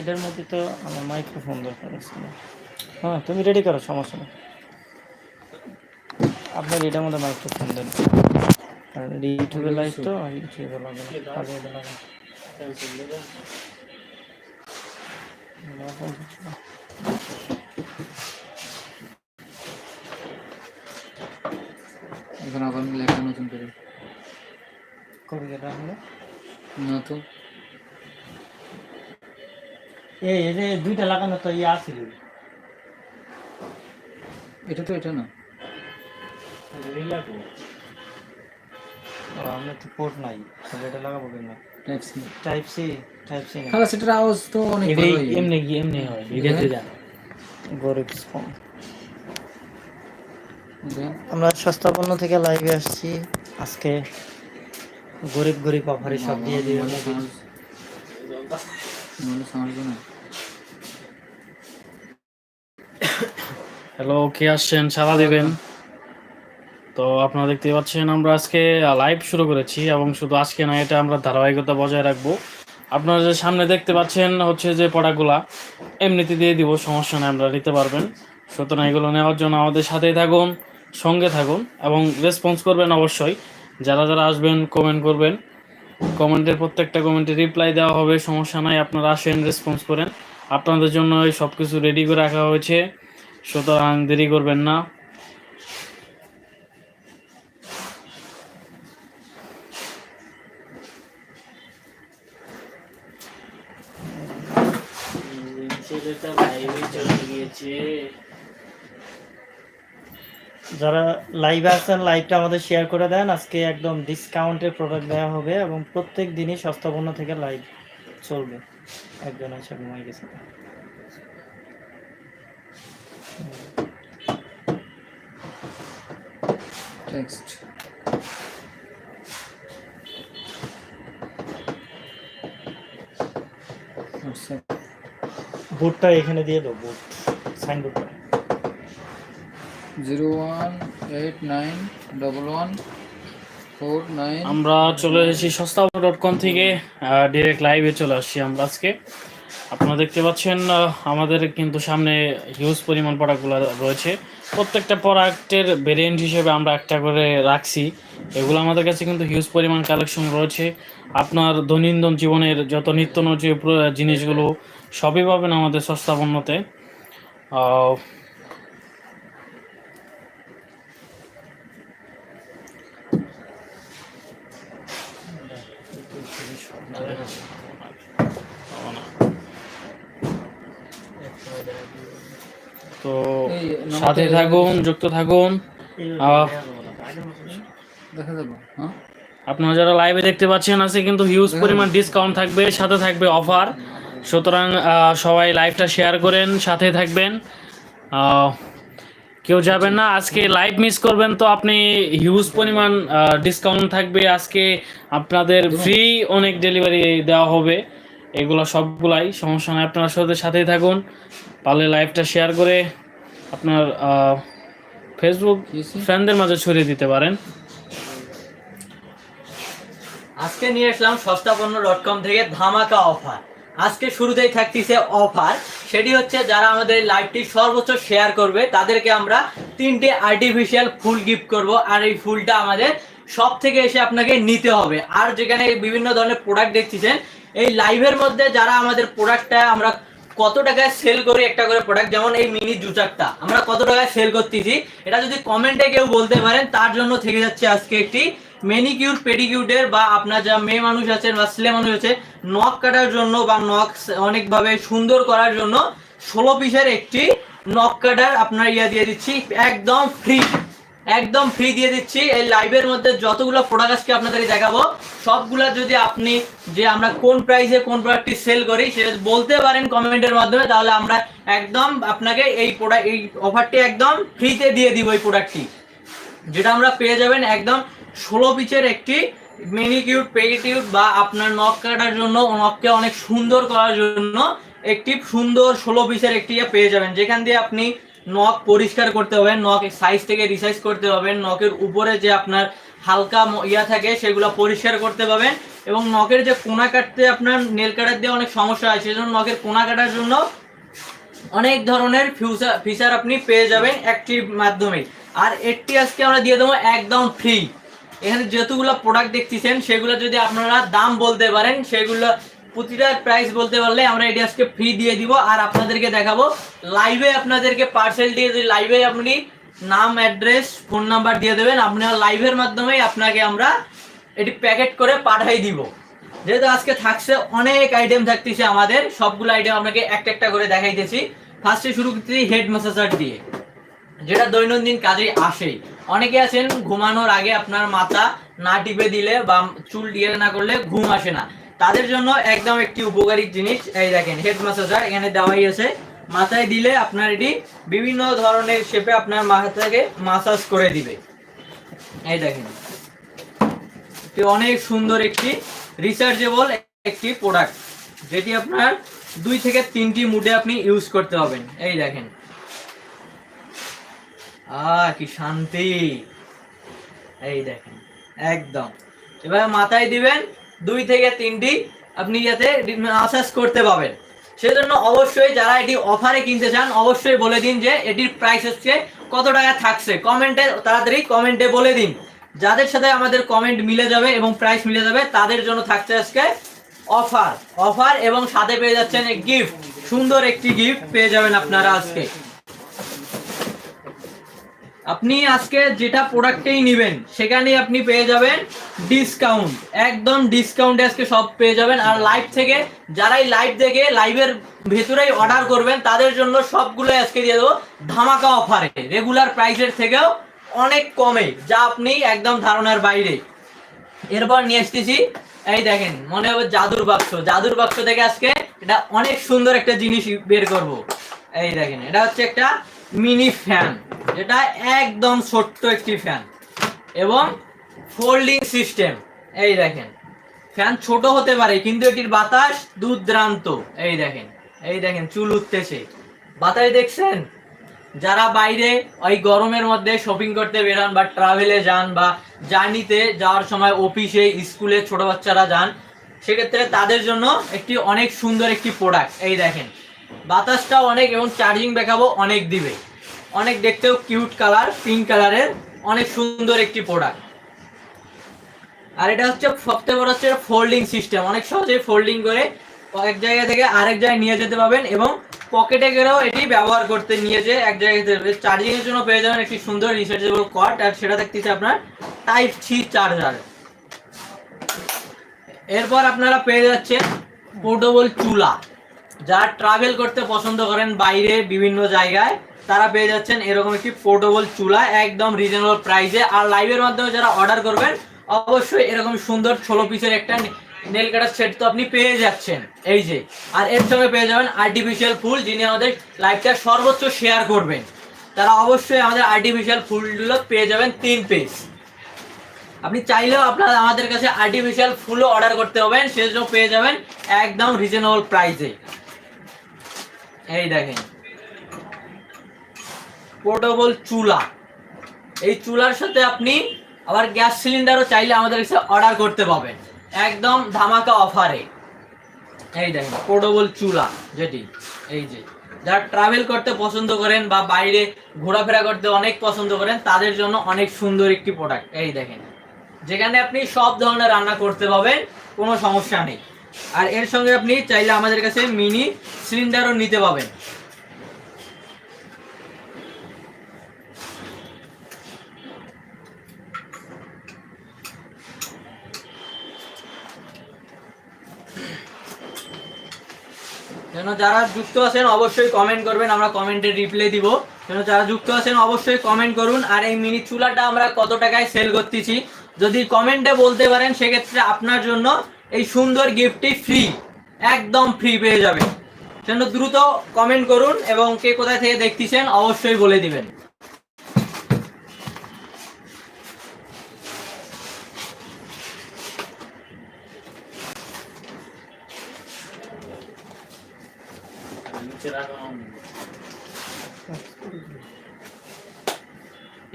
এটার মধ্যে তো আমার মাইক্রোফোন দরকার আছে হ্যাঁ তুমি রেডি করো সমস্যা নেই। আপনার এটার মধ্যে মাইক্রোফোন দেন। আর ইউটিউবে লাইভ তো ইউটিউবে লাগে এখন আবার লেখা নতুন করে। কবে এটা হলো না তো এই যে দুইটা লাগানো তো ইয়ে আছে এটা তো এটা না। আমরা তো পোর্ট নাই তাহলে এটা লাগাবো কেন? Type C type C type C খালা সেটার আওয়াজ তো অনেক ভালো এমনি কি এমনি হয় এটাতে যান গরিব ফোন আমরা সস্তা পণ্য থেকে লাইভে আসছি। আজকে গরিব গরিব অফারে সব দিয়ে সাউন্ড না হ্যালো কে আসছেন? সারা দেবেন। তো আপনারা দেখতে পাচ্ছেন, আমরা আজকে লাইভ শুরু করেছি এবং শুধু আজকে না এটা আমরা ধারাবাহিকতা বজায় রাখব। আপনারা যে সামনে দেখতে পাচ্ছেন হচ্ছে যে পড়াগুলা, এমনিতে দিয়ে দিব, সমস্যা নেই আমরা নিতে পারবেন। সুতরাং এগুলো নেওয়ার জন্য আমাদের সাথেই থাকুন, সঙ্গে থাকুন এবং রেসপন্স করবেন অবশ্যই। যারা যারা আসবেন কমেন্ট করবেন। কমেন্টের প্রত্যেকটা কমেন্টে রিপ্লাই দেওয়া হবে, সমস্যা নাই, আপনারা আসেন রেসপন্স করেন। আপনাদের জন্য সব কিছু রেডি করে রাখা হয়েছে। সুতরাং দেরি করবেন না। যারা লাইভে আছেন লাইভটা আমাদের শেয়ার করে দেন। আজকে একদম ডিসকাউন্টের প্রোডাক্ট দেওয়া হবে এবং প্রত্যেক দিনই সস্তা পণ্য থেকে লাইভ চলবে। একজন আছে ঘুমাই গেছে। টেক্সট হোয়াটসঅ্যাপ বুটটা এখানে দিয়ে দাও বুট সাইনবোর্ডটা zero one eight nine double one four nine. আমরা চলে এসেছি সস্তা ডট কম থেকে ডিরেক্ট লাইভে চলে আসছি আমরা আজকে। আপনারা দেখতে পাচ্ছেন আমাদের কিন্তু সামনে হিউজ পরিমাণ প্রোডাক্টগুলো রয়েছে। প্রত্যেকটা প্রোডাক্টের ভেরিয়েন্ট হিসেবে আমরা একটা করে রাখছি। এগুলো আমাদের কাছে কিন্তু হিউজ পরিমাণ কালেকশন রয়েছে। আপনার দৈনন্দিন জীবনের যত নিত্য নজি জিনিসগুলো সবই পাবেন আমাদের সস্তা পণ্যতে। আহ, তো সাথে থাকুন যুক্ত থাকুন। হ্যাঁ? আপনারা যারা লাইভে দেখতে পাচ্ছেন আছে কিন্তু হিউজ পরিমাণ ডিসকাউন্ট থাকবে সাথে থাকবে অফার সুতরাং সবাই লাইভটা শেয়ার করেন সাথে থাকবেন। কেউ যাবেন না আজকে লাইভ মিস করবেন তো আপনি হিউজ পরিমাণ ডিসকাউন্ট থাকবে। আজকে আপনাদের ফ্রি অনেক ডেলিভারি দেওয়া হবে। এগুলো সবগুলাই। সমস্যা নেই আপনার সাথে সাথেই থাকুন। পারলে লাইভটা শেয়ার করে আপনার ফেসবুক? ফ্রেন্ডদের মাঝে ছড়িয়ে দিতে পারেন। আজকে নিয়ে আসলাম সস্তা পণ্য ডট কম থেকে ধামাকা অফার আজকে শুরুতেই থাকতেছে অফার সেটি হচ্ছে যারা আমাদের লাইভটি সর্বোচ্চ শেয়ার করবে তাদেরকে আমরা তিনটে আর্টিফিশিয়াল ফুল গিফট করব। আর এই ফুলটা আমাদের সব থেকে এসে আপনাকে নিতে হবে। আর যেখানে বিভিন্ন ধরনের প্রোডাক্ট দেখতেছেন এই লাইভের মধ্যে যারা আমাদের প্রোডাক্টটা আমরা কত টাকায় সেল করি একটা করে প্রোডাক্ট যেমন এই মিনি জুচাকটা আমরা কত টাকায় সেল করতেছি, এটা যদি কমেন্টে কেউ বলতে পারেন, তার জন্য থেকে যাচ্ছে আজকে একটি মেনিকিউর পেডিকিউটের বা আপনার যা মেয়ে মানুষ আছেন বা ছেলে মানুষ আছে নখ কাটার জন্য বা নখ অনেকভাবে সুন্দর করার জন্য ষোলো পিসের একটি নখ কাটার আপনার ইয়া দিয়ে দিচ্ছি, একদম ফ্রি একদম ফ্রি দিয়ে দিচ্ছি। এই লাইভের মধ্যে যতগুলো প্রোডাক্ট আজকে আপনাদেরকে দেখাবো, সবগুলা যদি আপনি যে আমরা কোন প্রাইসে কোন প্রোডাক্টটি সেল করি, সেটা বলতে পারেন কমেন্টের মাধ্যমে, তাহলে আমরা একদম আপনাকে এই প্রোডাক্ট এই অফারটি একদম ফ্রিতে দিয়ে দিব এই প্রোডাক্টটি যেটা আমরা পেয়ে যাবেন একদম ষোলো পিচের একটি মেনিকিউট পেডিকিউট বা আপনার নখ কাটার জন্য নখকে অনেক সুন্দর করার জন্য একটি সুন্দর ষোলো পিসের একটি ইয়ে পেয়ে যাবেন। যেখান দিয়ে আপনি নখ পরিষ্কার করতে হবে, নখ সাইজ থেকে রিসাইজ করতে পারবেন নখের উপরে যে আপনার হালকা ইয়া থাকে সেগুলো পরিষ্কার করতে পারবেন এবং নখের যে কোনা কাটতে আপনার নেল কাটার দিয়ে অনেক সমস্যা হয়, সেজন্য নখের কোনা কাটার জন্য অনেক ধরনের ফিউচার ফিচার আপনি পেয়ে যাবেন একটির মাধ্যমে। আর একটি আজকে আমরা দিয়ে দেবো একদম ফ্রি এখানে যতগুলো প্রোডাক্ট দেখতেছেন, সেগুলো যদি আপনারা দাম বলতে পারেন, সেগুলো প্রতিটার প্রাইস বলতে পারলে আমরা এটি আজকে ফ্রি দিয়ে দিব। আর আপনাদেরকে দেখাবো লাইভে আপনাদেরকে পার্সেল দিয়ে লাইভে আপনি নাম অ্যাড্রেস ফোন নাম্বার দিয়ে দেবেন। আপনার লাইভের মাধ্যমেই আপনাকে আমরা এটি প্যাকেট করে পাঠাই দিব। যেহেতু আজকে থাকছে, অনেক আইটেম থাকতেছে আমাদের। সবগুলো আইটেম আপনাকে একটা একটা করে দেখাইতেছি। ফার্স্টে শুরু করতেছি হেড ম্যাসাজার দিয়ে, যেটা দৈনন্দিন কাজে আসেই অনেকে আছেন, ঘুমানোর আগে আপনার মাথা না টিপে দিলে বা চুল দিয়ে না করলে ঘুম আসে না। তাদের জন্য একদম একটি উপকারী জিনিস। এই দেখেন হেড ম্যাসাজার এখানে দেওয়াই আছে। মাথায় দিলে আপনার এটি বিভিন্ন ধরনের শেপে আপনার মাথাকে মাসাজ করে দিবে। এই দেখেন, এটি অনেক সুন্দর একটি রিচার্জেবল একটি প্রোডাক্ট যেটি আপনার দুই থেকে তিনটি মুডে আপনি ইউজ করতে হবেন এই দেখেন, আহ, কি শান্তি। এই দেখেন, একদম। এবার মাথায় দিবেন দুই থেকে তিনটি আপনি যাতে মাসাজ করতে পাবেন সেজন্য অবশ্যই যারা এটি অফারে কিনতে চান, অবশ্যই বলে দিন যে এটির প্রাইস হচ্ছে কত টাকা থাকছে। কমেন্টে তাড়াতাড়ি কমেন্টে বলে দিন। যাদের সাথে আমাদের কমেন্ট মিলে যাবে এবং প্রাইস মিলে যাবে, তাদের জন্য থাকছে আজকে অফার অফার এবং সাথে পেয়ে যাচ্ছেন গিফট সুন্দর একটি গিফট পেয়ে যাবেন আপনারা আজকে। আপনি আজকে যেটা প্রোডাক্টেই নেবেন, সেখানেই আপনি পেয়ে যাবেন ডিসকাউন্ট একদম ডিসকাউন্টে আজকে সব পেয়ে যাবেন। আর লাইভ থেকে, যারাই লাইভ দেখে লাইভের ভেতরেই অর্ডার করবেন, তাদের জন্য সবগুলো আজকে দিয়ে দেবো ধামাকা অফারে রেগুলার প্রাইসের থেকেও অনেক কমে, যা আপনি একদম ধারণার বাইরে। এরপর নিয়ে এসতেছি এই দেখেন, মনে হবে জাদুর বাক্স। জাদুর বাক্স থেকে আজকে এটা অনেক সুন্দর একটা জিনিস বের করব। এই দেখেন, এটা হচ্ছে একটা মিনি ফ্যান যেটা একদম ছোট্ট একটি ফ্যান এবং ফোল্ডিং সিস্টেম এই দেখেন। ফ্যান ছোট হতে পারে, কিন্তু এটির বাতাস দুর্দ্রান্ত। এই দেখেন। এই দেখেন চুল উঠতেছে। বাতাস দেখছেন? যারা বাইরে ওই গরমের মধ্যে শপিং করতে বেরান বা ট্রাভেলে যান বা জার্নিতে যাওয়ার সময় অফিসে স্কুলে ছোট বাচ্চারা যান, সেক্ষেত্রে তাদের জন্য একটি অনেক সুন্দর একটি প্রোডাক্ট এই দেখেন। বাতাসটা অনেক এবং চার্জিং দেখাবো অনেক দিবে। অনেক দেখতেও কিউট কালার পিঙ্ক কালারের অনেক সুন্দর একটি প্রোডাক্ট আর এটা হচ্ছে সবথেকে বড় হচ্ছে ফোল্ডিং সিস্টেম অনেক সহজেই ফোল্ডিং করে এক জায়গা থেকে আরেক জায়গায় নিয়ে যেতে পারবেন এবং পকেটে গেলেও এটি ব্যবহার করতে নিয়ে যে এক জায়গায় চার্জিং এর জন্য পেয়ে যাবেন একটি সুন্দর রিচার্জেবল কর্ড আর সেটা দেখতেছে আপনার টাইপ সি চার্জার এরপর আপনারা পেয়ে যাচ্ছেন পোর্টেবল চুলা। যারা ট্রাভেল করতে পছন্দ করেন বাইরে বিভিন্ন জায়গায় তারা পেয়ে যাচ্ছেন এরকম একটি পোর্টেবল চুলা, একদম রিজনেবল প্রাইসে আর লাইভের মাধ্যমে যারা অর্ডার করবেন, অবশ্যই এরকম সুন্দর ষোলো পিসের একটা নেল কাটার সেট তো আপনি পেয়ে যাচ্ছেন। এই যে, আর এর সঙ্গে পেয়ে যাবেন আর্টিফিশিয়াল ফুল, যিনি আমাদের লাইভটা সর্বোচ্চ শেয়ার করবেন। তারা অবশ্যই আমাদের আর্টিফিশিয়াল ফুলগুলো পেয়ে যাবেন তিন পিস আপনি চাইলেও আপনারা আমাদের কাছে আর্টিফিশিয়াল ফুলও অর্ডার করতে হবেন সেজন্য পেয়ে যাবেন একদম রিজনেবল প্রাইসে এই দেখেন। পোর্টেবল চুলা। এই চুলার সাথে আপনি আবার গ্যাস সিলিন্ডারও চাইলে আমাদের কাছে অর্ডার করতে পাবেন একদম ধামাকা অফারে এই দেখেন পোর্টেবল চুলা, যেটি, এই যে। যারা ট্রাভেল করতে পছন্দ করেন বা বাইরে ঘোরাফেরা করতে অনেক পছন্দ করেন, তাদের জন্য অনেক সুন্দর একটি প্রোডাক্ট এই দেখেন, যেখানে আপনি সব ধরনের রান্না করতে পাবেন কোনো সমস্যা নেই। আর এর সঙ্গে আপনি চাইলে আমাদের কাছে মিনি সিলিন্ডারও নিতে পাবেন যেন যারা যুক্ত আছেন অবশ্যই কমেন্ট করবেন, আমরা কমেন্টে রিপ্লাই দিব। যেন যারা যুক্ত আছেন অবশ্যই কমেন্ট করুন। আর এই মিনি চুলাটা আমরা কত টাকায় সেল করতেছি? যদি কমেন্টে বলতে পারেন, সেক্ষেত্রে আপনার জন্য এই সুন্দর গিফটটি ফ্রি একদম ফ্রি পেয়ে যাবে যেন দ্রুত কমেন্ট করুন এবং কে কোথায় থেকে দেখতেছেন, অবশ্যই বলে দিবেন।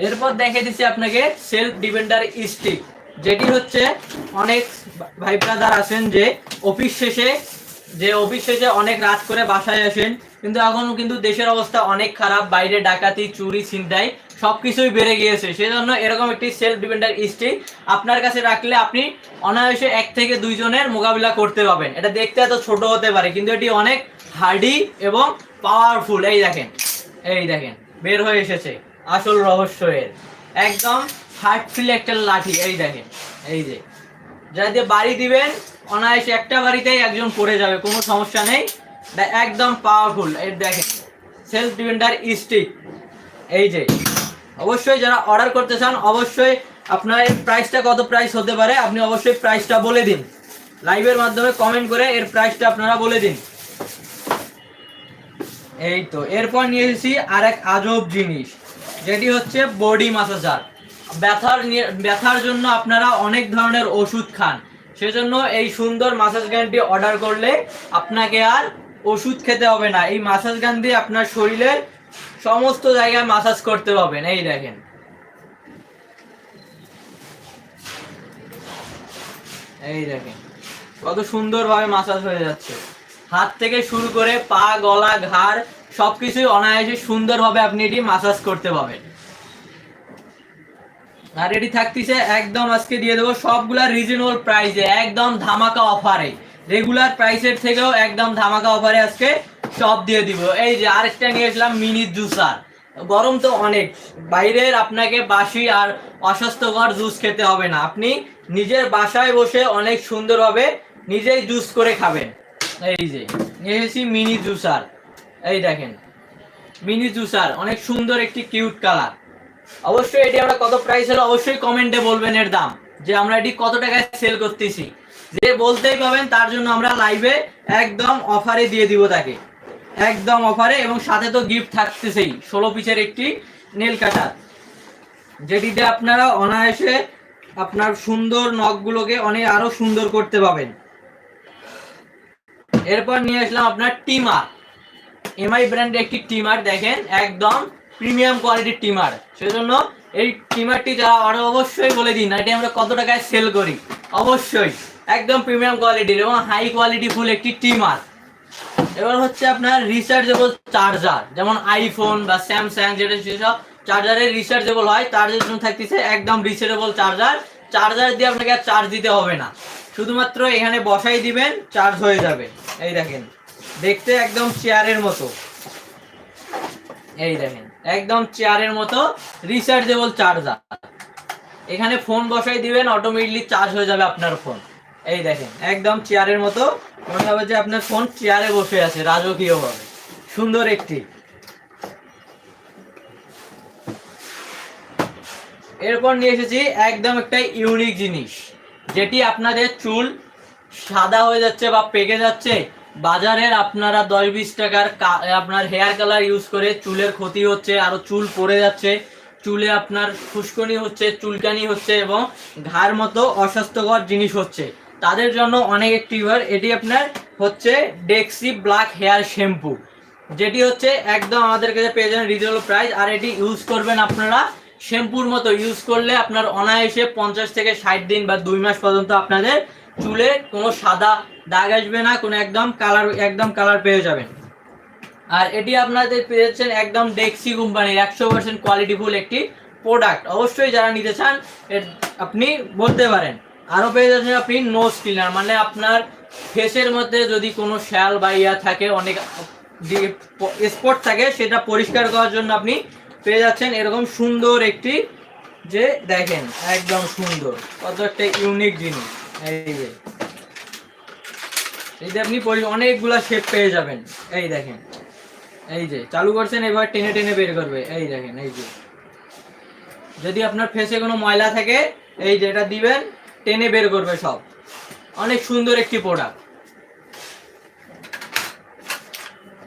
এরপর দেখে দিচ্ছি আপনাকে সেলফ ডিপেন্ডার স্টিক যেটি হচ্ছে অনেক ভাই ব্রাদার আছেন যে অফিস শেষে, যে অফিস শেষে অনেক রাত করে বাসায় আসেন, কিন্তু এখন কিন্তু দেশের অবস্থা অনেক খারাপ, বাইরে ডাকাতি, চুরি, ছিনতাই সব কিছুই বেড়ে গিয়েছে। সেজন্য এরকম একটি সেলফ ডিপেন্ডার স্টিক আপনার কাছে রাখলে আপনি অনায়াসে এক থেকে দুইজনের মোকাবিলা করতে পারবেন। এটা দেখতে এত ছোট হতে পারে, কিন্তু এটি অনেক হার্ডি এবং পাওয়ারফুল এই দেখেন এই দেখেন, বের হয়ে এসেছে। আসল রহস্য এর। একদম হার্টফুল একটা লাঠি, এই দেখেন, এই যে। যা দিয়ে বাড়ি দিবেন, অনায়াসে একটা বাড়িতেই একজন পড়ে যাবে, কোনো সমস্যা নেই। একদম পাওয়ারফুল এর দেখেন সেলফ ডিপেন্ডার স্টিক এই যে। অবশ্যই যারা অর্ডার করতে চান, অবশ্যই আপনার এর প্রাইসটা কত প্রাইস হতে পারে, আপনি অবশ্যই প্রাইসটা বলে দিন। লাইভের মাধ্যমে কমেন্ট করে এর প্রাইসটা আপনারা বলে দিন। এই তো, এরপর নিয়ে এসেছি আর এক আজব জিনিস। যেটি হচ্ছে বডি মাসাজার ব্যথার ব্যথার জন্য আপনারা অনেক ধরনের ওষুধ খান। সেজন্য এই সুন্দর মাসাজ গানটি অর্ডার করলে আপনাকে আর ওষুধ খেতে হবে না। এই মাসাজ গান দিয়ে আপনার শরীরের সমস্ত জায়গায় মাসাজ করতে পারবেন। এই দেখেন। এই দেখেন। কত সুন্দরভাবে মাসাজ হয়ে যাচ্ছে। হাত থেকে শুরু করে পা, গলা, ঘাড় সবকিছুই অনায়াসে সুন্দরভাবে আপনি এটি মাসাজ করতে পারবেন। আর এটি থাকতেছে একদম আজকে দিয়ে দেবো সবগুলা রিজনেবল প্রাইসে একদম ধামাকা অফারে রেগুলার প্রাইসের থেকেও একদম ধামাকা অফারে আজকে সব দিয়ে দিব। এই যে আরেকটা নিয়ে আসলাম মিনি জুসার গরম তো অনেক, বাইরের আপনাকে বাসি আর অস্বাস্থ্যকর জুস খেতে হবে না। আপনি নিজের বাসায় বসে অনেক সুন্দরভাবে নিজেই জুস করে খাবেন। এই যে, নিয়ে এসেছি মিনি জুসার এই দেখেন। মিনি জুসার, অনেক সুন্দর একটি কিউট কালার। অবশ্যই এটি আমরা কত প্রাইস হলো অবশ্যই কমেন্টে বলবেন এর দাম, যে আমরা এটি কত টাকায় সেল করতেছি। যে বলতেই পাবেন তার জন্য আমরা লাইভে একদম অফারে দিয়ে দিব তাকে। একদম অফারে এবং সাথে তো গিফট থাকতেছেই, ষোলো পিসের একটি নেল কাটার যেটিতে আপনারা অনায়াসে আপনার সুন্দর নখগুলোকে অনেক আরও সুন্দর করতে পাবেন। এরপর নিয়ে আসলাম আপনার টিমার এমআই ব্র্যান্ডের একটি টিমার দেখেন, একদম প্রিমিয়াম কোয়ালিটির টিমার। সেজন্য এই টিমারটি যারা অর্ডার অবশ্যই বলে দিন, এটি আমরা কত টাকায় সেল করি? অবশ্যই, একদম প্রিমিয়াম কোয়ালিটির এবং হাই কোয়ালিটি ফুল একটি টিমার। এবার হচ্ছে আপনার রিচার্জেবল চার্জার যেমন আইফোন বা স্যামসাং যেটা সেসব চার্জারের রিচার্জেবল হয়, তার জন্য থাকতেছে একদম রিচার্জেবল চার্জার চার্জার দিয়ে আপনাকে চার্জ দিতে হবে না। শুধুমাত্র এখানে বসাই দিবেন চার্জ হয়ে যাবে। এই দেখেন। দেখতে একদম চেয়ারের মতো। এই দেখেন, একদম চেয়ারের মতো রিচার্জেবল চার্জার এখানে ফোন বসাই দিবেন অটোমেটিকলি চার্জ হয়ে যাবে আপনার ফোন এই দেখেন, একদম চেয়ারের মতো। মনে হবে যে আপনার ফোন চেয়ারে বসে আছে রাজকীয় ভাবে সুন্দর একটি। এরপর নিয়ে এসেছি একদম একটা ইউনিক জিনিস, যেটি আপনাদের চুল সাদা হয়ে যাচ্ছে বা পেকে যাচ্ছে বাজারের আপনারা দশ বিশ টাকার আপনার হেয়ার কালার ইউজ করে চুলের ক্ষতি হচ্ছে, আরও চুল পড়ে যাচ্ছে। চুলে আপনার ফুসকনি হচ্ছে, চুলকানি হচ্ছে এবং ঘাড় মতো অস্বাস্থ্যকর জিনিস হচ্ছে। তাদের জন্য অনেক একটি এটি আপনার হচ্ছে ডেক্সি ব্ল্যাক হেয়ার শ্যাম্পু যেটি হচ্ছে একদম আমাদের কাছে পেয়ে যাবেন রিজনেবল প্রাইস আর এটি ইউজ করবেন আপনারা শ্যাম্পুর মতো। ইউজ করলে আপনার অনায়াসে পঞ্চাশ থেকে ষাট দিন বা দুই মাস পর্যন্ত আপনাদের চুলে কোনো সাদা দাগ আসবে না, কোনো একদম কালার একদম কালার পেয়ে যাবেন। আর এটি আপনাদের পেয়েছেন একদম ডেক্সি কোম্পানির একশো পার্সেন্ট কোয়ালিটিফুল একটি প্রোডাক্ট অবশ্যই যারা নিতে চান আপনি বলতে পারেন। আরও পেয়ে যাচ্ছেন আপনি নোজ ক্লিনার মানে আপনার ফেসের মধ্যে যদি কোনো শ্যাল বা ইয়া থাকে, অনেক স্পট থাকে, সেটা পরিষ্কার করার জন্য আপনি পেয়ে যাচ্ছেন এরকম সুন্দর একটি যে দেখেন, একদম সুন্দর। কত একটা ইউনিক জিনিস। এই যে। এই যে আপনি অনেকগুলা শেপ পেয়ে যাবেন। এই দেখেন। এই যে, চালু করছেন, এবার টেনে টেনে বের করবে। এই দেখেন, এই যে। যদি আপনার ফেসে কোনো ময়লা থাকে, এই যে এটা দিবেন, টেনে বের করবে সব। অনেক সুন্দর একটি প্রোডাক্ট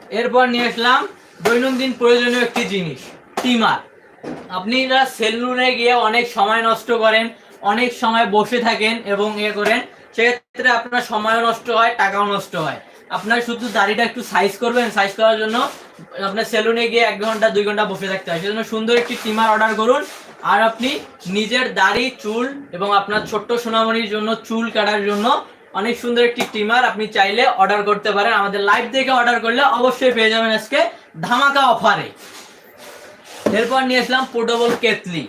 এরপর নিয়ে আসলাম দৈনন্দিন প্রয়োজনীয় একটি জিনিস টিমার আপনারা সেলুনে গিয়ে অনেক সময় নষ্ট করেন অনেক সময় বসে থাকেন এবং ইয়ে করেন, সেক্ষেত্রে আপনার সময়ও নষ্ট হয়, টাকাও নষ্ট হয়। আপনার শুধু দাড়িটা একটু সাইজ করবেন সাইজ করার জন্য আপনার সেলুনে গিয়ে এক ঘণ্টা, দুই ঘণ্টা বসে থাকতে হয়। সেজন্য সুন্দর একটি টিমার অর্ডার করুন। আর আপনি নিজের দাড়ি, চুল এবং আপনার ছোট্ট সোনামণির জন্য চুল কাটার জন্য অনেক সুন্দর একটি ট্রিমার আপনি চাইলে অর্ডার করতে পারেন। আমাদের লাইভ থেকে অর্ডার করলে অবশ্যই পেয়ে যাবেন আজকে ধামাকা অফারে এরপর নিয়ে আসলাম পোর্টেবল কেতলি।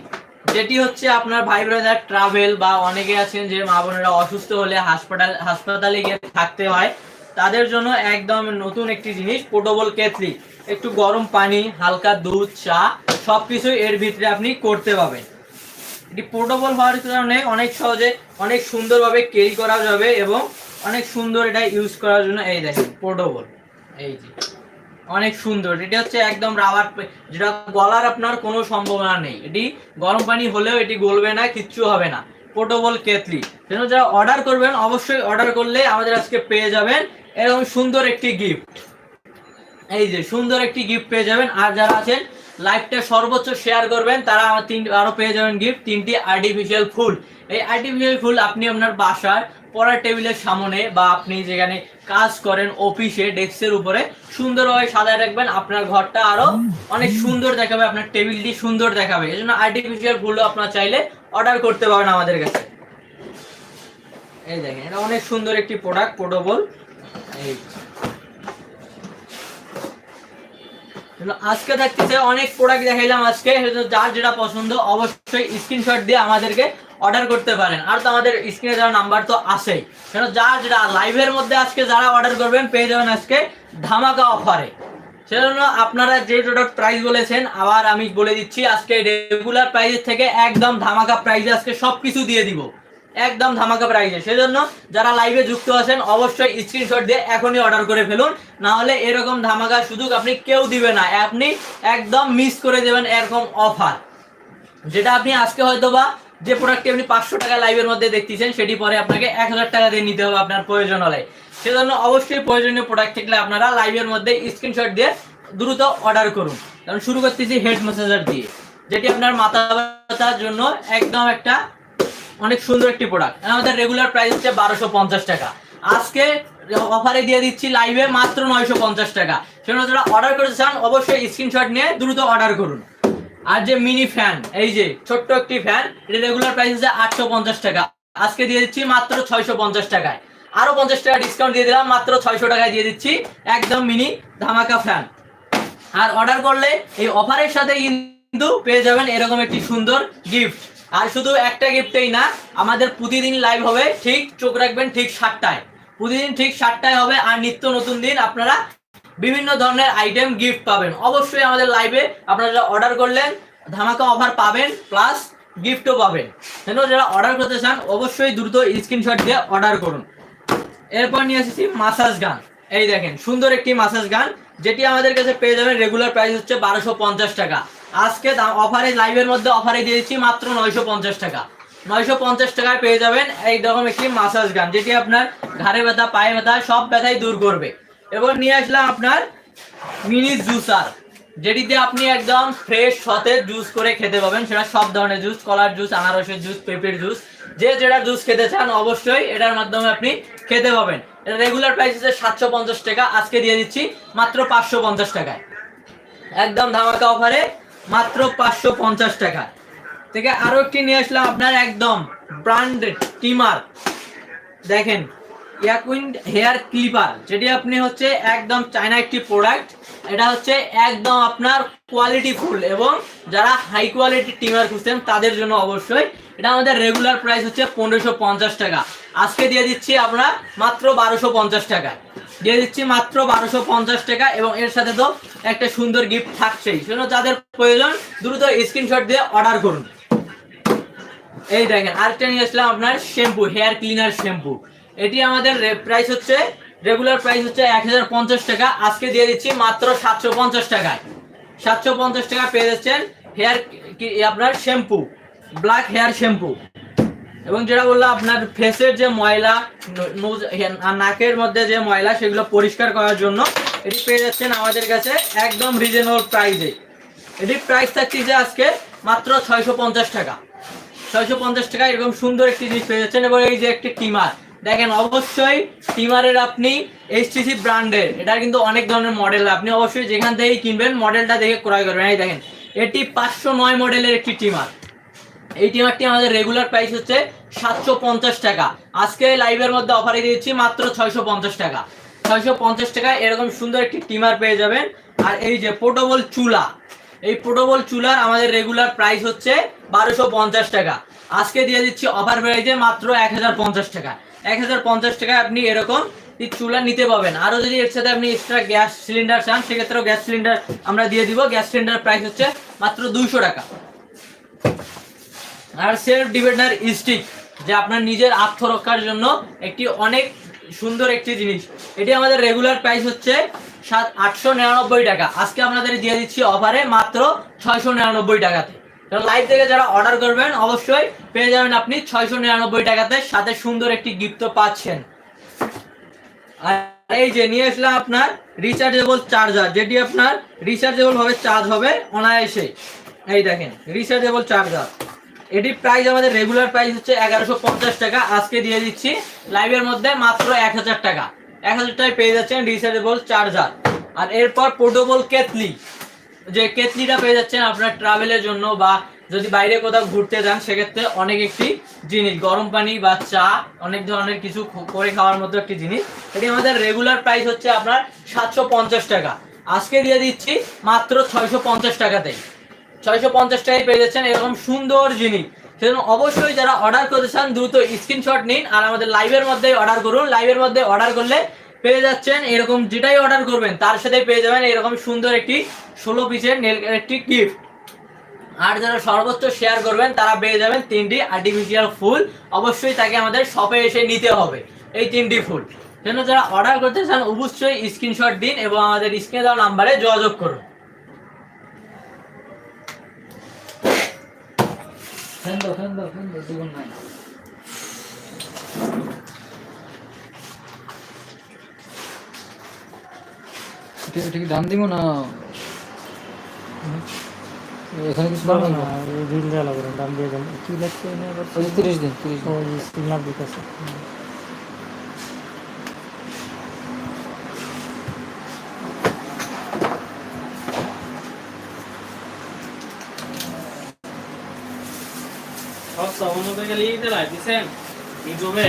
যেটি হচ্ছে আপনার ভাই ব্রাদার ট্রাভেল বা অনেকে আছেন যে মা বোনেরা অসুস্থ হলে হাসপাতাল, হাসপাতালে গিয়ে থাকতে হয়, তাদের জন্য একদম নতুন একটি জিনিস পোর্টেবল কেতলি একটু গরম পানি, হালকা দুধ, চা সব সবকিছু এর ভিতরে আপনি করতে পাবেন। এটি পোর্টেবল হওয়ার কারণে অনেক সহজে অনেক সুন্দরভাবে ক্যারি করা যাবে এবং অনেক সুন্দর এটা ইউজ করার জন্য এই দেখেন পোর্টেবল এই যে। অনেক সুন্দর। এটা হচ্ছে একদম রাবার যেটা গলার আপনার কোনো সম্ভাবনা নেই। এটি গরম পানি হলেও এটি গলবে না, কিচ্ছু হবে না। পোর্টেবল কেতলি যেন যারা অর্ডার করবেন, অবশ্যই অর্ডার করলে আমাদের আজকে পেয়ে যাবেন এরকম সুন্দর একটি গিফট এই যে সুন্দর একটি গিফট পেয়ে যাবেন। আর যারা আছেন লাইভটা সর্বোচ্চ শেয়ার করবেন, তারা আমার তিন আরও পেয়ে যাবেন গিফট তিনটি আর্টিফিশিয়াল ফুল। এই আর্টিফিশিয়াল ফুল আপনি আপনার বাসার পড়ার টেবিলের সামনে বা আপনি যেখানে কাজ করেন অফিসে, ডেস্কের উপরে, সুন্দরভাবে সাজায় রাখবেন। আপনার ঘরটা আরও অনেক সুন্দর দেখাবে, আপনার টেবিলটি সুন্দর দেখাবে। এই জন্য আর্টিফিশিয়াল ফুলও আপনার চাইলে অর্ডার করতে পারেন আমাদের কাছে। এই দেখেন, এটা অনেক সুন্দর একটি প্রোডাক্ট পোর্টেবল এই। আজকে থাকতেছে অনেক প্রোডাক্ট দেখাইলাম আজকে। যার যেটা পছন্দ, অবশ্যই স্ক্রিনশট দিয়ে আমাদেরকে অর্ডার করতে পারেন। আর তো আমাদের স্ক্রিনে যাওয়ার নাম্বার তো আছেই। কেন যার যেটা লাইভের মধ্যে আজকে যারা অর্ডার করবেন, পেয়ে যাবেন আজকে ধামাকা অফারে সেজন্য আপনারা যে প্রোডাক্ট প্রাইস বলেছেন, আবার আমি বলে দিচ্ছি, আজকে রেগুলার প্রাইসের থেকে একদম ধামাকা প্রাইসে আজকে সব কিছু দিয়ে দিব। একদম ধামাকা প্রাইসে সেজন্য যারা লাইভে যুক্ত আছেন, অবশ্যই স্ক্রিনশট দিয়ে এখনই অর্ডার করে ফেলুন। না হলে এরকম ধামাকা সুযোগ আপনি কেউ দিবে না। আপনি একদম মিস করে দেবেন এরকম অফার যেটা আপনি আজকে হয়তো বা যে প্রোডাক্টটি আপনি পাঁচশো টাকা লাইভের মধ্যে দেখতেছেন, সেটি পরে আপনাকে এক হাজার টাকা দিয়ে নিতে হবে আপনার প্রয়োজন হলে সেজন্য অবশ্যই প্রয়োজনীয় প্রোডাক্ট থাকলে আপনারা লাইভের মধ্যে স্ক্রিনশট দিয়ে দ্রুত অর্ডার করুন। কারণ শুরু করতেছি হেড ম্যাসাজার দিয়ে, যেটি আপনার মাথা ব্যথার জন্য একদম একটা অনেক সুন্দর একটি প্রোডাক্ট আমাদের রেগুলার প্রাইস হচ্ছে বারোশো পঞ্চাশ টাকা। আজকে অফারে দিয়ে দিচ্ছি লাইভে মাত্র নয়শো পঞ্চাশ টাকা। সেজন্য যারা অর্ডার করতে চান, অবশ্যই স্ক্রিনশট নিয়ে দ্রুত অর্ডার করুন। আর যে মিনি ফ্যান এই যে ছোট্ট একটি ফ্যান এটা রেগুলার প্রাইস হচ্ছে আটশো পঞ্চাশ টাকা। আজকে দিয়ে দিচ্ছি মাত্র ছয়শো পঞ্চাশ টাকায়। আরও পঞ্চাশ টাকা ডিসকাউন্ট দিয়ে দিলাম, মাত্র ছয়শো টাকায় দিয়ে দিচ্ছি একদম মিনি ধামাকা ফ্যান আর অর্ডার করলে এই অফারের সাথে কিন্তু পেয়ে যাবেন এরকম একটি সুন্দর গিফট আর শুধু একটা গিফটেই না, আমাদের প্রতিদিন লাইভ হবে ঠিক, চোখ রাখবেন ঠিক সাতটায়। প্রতিদিন ঠিক সাতটায় হবে, আর নিত্য নতুন দিন আপনারা বিভিন্ন ধরনের আইটেম গিফট পাবেন। অবশ্যই আমাদের লাইভে আপনারা যারা অর্ডার করলেন, ধামাকা অফার পাবেন প্লাস গিফটও পাবেন। কেন যারা অর্ডার করতে চান, অবশ্যই দ্রুত স্ক্রিনশট দিয়ে অর্ডার করুন। এরপর নিয়ে এসেছি মাসাজ গান এই দেখেন, সুন্দর একটি মাসাজ গান যেটি আমাদের কাছে পেয়ে যাবেন রেগুলার প্রাইস হচ্ছে বারোশো পঞ্চাশ টাকা। আজকে অফারে লাইভের মধ্যে অফারে দিয়েছি মাত্র নয়শো পঞ্চাশ টাকা। নয়শো পঞ্চাশ টাকায় পেয়ে যাবেন এইরকম একটি মাসাজ গান যেটি আপনার ঘাড়ে ব্যথা, পায়ে ব্যথা, সব ব্যথাই দূর করবে। এবার নিয়ে আসলাম আপনার মিনি জুসার যেটিতে আপনি একদম ফ্রেশ সতেজ জুস করে খেতে পাবেন সেটা সব ধরনের জুস কলার জুস আনারসের জুস পেঁপের জুস যে যেটা জুস খেতে চান অবশ্যই এটার মাধ্যমে আপনি খেতে পাবেন এটা রেগুলার প্রাইস হচ্ছে সাতশো পঞ্চাশ টাকা, আজকে দিয়ে দিচ্ছি মাত্র পাঁচশো পঞ্চাশ টাকায়। একদম ধামাকা অফারে মাত্র পাঁচশো পঞ্চাশ টাকা। থেকে আরও একটি নিয়ে আসলাম আপনার একদম ব্র্যান্ড টিমার দেখেন ইয়াকুইন হেয়ার ক্লিপার যেটি আপনি হচ্ছে একদম চায়না একটি প্রোডাক্ট এটা হচ্ছে একদম আপনার কোয়ালিটি ফুল এবং যারা হাই কোয়ালিটি টিমার খুঁজছেন, তাদের জন্য অবশ্যই। এটা আমাদের রেগুলার প্রাইস হচ্ছে পনেরোশো পঞ্চাশ টাকা। আজকে দিয়ে দিচ্ছি আমরা মাত্র বারোশো পঞ্চাশ টাকায় দিয়ে দিচ্ছি মাত্র বারোশো পঞ্চাশ টাকা এবং এর সাথে তো একটা সুন্দর গিফট থাকছেই। সেজন্য যাদের প্রয়োজন, দ্রুত স্ক্রিনশট দিয়ে অর্ডার করুন। এই দেখেন, আরেকটা নিয়ে আসলাম আপনার শ্যাম্পু হেয়ার ক্লিনার শ্যাম্পু এটি আমাদের প্রাইস হচ্ছে রেগুলার প্রাইস হচ্ছে এক হাজার পঞ্চাশ টাকা। আজকে দিয়ে দিচ্ছি মাত্র সাতশো পঞ্চাশ টাকায়। সাতশো পঞ্চাশ টাকা পেয়ে যাচ্ছেন হেয়ার আপনার শ্যাম্পু ব্ল্যাক হেয়ার শ্যাম্পু এবং যেটা বলল আপনার ফেসের যে ময়লা, ন- নোজ- হে- আর নাকের মধ্যে যে ময়লা, সেগুলো পরিষ্কার করার জন্য এটি পেয়ে যাচ্ছেন আমাদের কাছে একদম রিজনেবল প্রাইসে এটির প্রাইস থাকছে যে আজকে মাত্র ছয়শো পঞ্চাশ টাকা। ছয়শো পঞ্চাশ টাকা এরকম সুন্দর একটি জিনিস পেয়ে যাচ্ছেন এবং এই যে একটি টিমার দেখেন, অবশ্যই স্টিমারের আপনি এইচটিসি ব্র্যান্ডের এটা কিন্তু অনেক ধরনের মডেল আপনি অবশ্যই যেখান থেকেই কিনবেন মডেলটা দেখে ক্রয় করবেন। এই দেখেন, এটি পাঁচশো নয় মডেলের একটি টিমার এই টিমারটি আমাদের রেগুলার প্রাইস হচ্ছে সাতশো পঞ্চাশ টাকা। আজকে লাইভের মধ্যে অফারে দিয়েছি মাত্র ছয়শো পঞ্চাশ টাকা। ছয়শো পঞ্চাশ টাকা এরকম সুন্দর একটি টিমার পেয়ে যাবেন। আর এই যে পোর্টেবল চুলা, এই পোর্টেবল চুলার আমাদের রেগুলার প্রাইস হচ্ছে বারোশো পঞ্চাশ টাকা। আজকে দিয়ে দিচ্ছি অফার প্রাইসে মাত্র এক হাজার পঞ্চাশ টাকা। এক হাজার পঞ্চাশ টাকায় আপনি এরকম চুলা নিতে পাবেন। আরও যদি এর সাথে আপনি এক্সট্রা গ্যাস সিলিন্ডার চান, সেক্ষেত্রেও গ্যাস সিলিন্ডার আমরা দিয়ে দিব। গ্যাস সিলিন্ডার প্রাইস হচ্ছে মাত্র দুইশো টাকা। আর সেলফ ডিফেন্ডার স্টিক যে আপনার নিজের আত্মরক্ষার জন্য একটি অনেক সুন্দর একটি জিনিস। এটি আমাদের রেগুলার প্রাইস হচ্ছে সাত আটশো নিরানব্বই টাকা। আজকে আপনাদের দিয়ে দিচ্ছি অফারে মাত্র ছয়শো নিরানব্বই টাকাতে। লাইভ থেকে যারা অর্ডার করবেন, অবশ্যই পেয়ে যাবেন আপনি ছয়শো নিরানব্বই টাকাতে, সাথে সুন্দর একটি গিফট পাচ্ছেন। আর এই যে নিয়ে আসলাম আপনার রিচার্জেবল চার্জার যেটি আপনার রিচার্জেবল ভাবে চার্জ হবে অনায়াসে। এই দেখেন রিচার্জেবল চার্জার এটি প্রাইস আমাদের রেগুলার প্রাইস হচ্ছে এগারোশো পঞ্চাশ টাকা। আজকে দিয়ে দিচ্ছি লাইভের মধ্যে মাত্র এক হাজার টাকা। এক হাজার টাকায় পেয়ে যাচ্ছেন রিচার্জেবল চার্জার আর এরপর পোর্টেবল কেতলি। যে কেতলিটা পেয়ে যাচ্ছেন আপনার ট্রাভেলের জন্য বা যদি বাইরে কোথাও ঘুরতে যান, সেক্ষেত্রে অনেক একটি জিনিস, গরম পানি বা চা, অনেক ধরনের কিছু করে খাওয়ার মতো একটি জিনিস। এটি আমাদের রেগুলার প্রাইস হচ্ছে আপনার সাতশো পঞ্চাশ টাকা। আজকে দিয়ে দিচ্ছি মাত্র ছয়শো পঞ্চাশ টাকাতেই ছয়শো পঞ্চাশ টাকায় পেয়ে যাচ্ছেন এরকম সুন্দর জিনিস। সেজন্য অবশ্যই যারা অর্ডার করতে চান, দ্রুত স্ক্রিনশট নিন আর আমাদের লাইভের মধ্যে অর্ডার করুন। লাইভের মধ্যে অর্ডার করলে পেয়ে যাচ্ছেন, এরকম যেটাই অর্ডার করবেন, তার সাথে পেয়ে যাবেন এরকম সুন্দর একটি ষোলো পিসের নেল একটি গিফট আর যারা সর্বোচ্চ শেয়ার করবেন, তারা পেয়ে যাবেন তিনটি আর্টিফিশিয়াল ফুল। অবশ্যই তাকে আমাদের শপে এসে নিতে হবে, এই তিনটি ফুল। জন্য যারা অর্ডার করতে চান, অবশ্যই স্ক্রিনশট দিন এবং আমাদের স্ক্রিনে দেওয়া নাম্বারে যোগাযোগ করুন। দাও ফ্যান দাও দ্বিগুণ নাই এটা কি দাম দিব না? এখানে কিছু দাম না রিল দেওয়া লাগবে না, দাম দিয়ে দেন। কি লাগছে তিরিশ দিন তিরিশ দিন। ওই সিগনাল দিতেছে। সস্তা অন্য থেকে লিয়ে দিতে দিছেন ইউটিউবে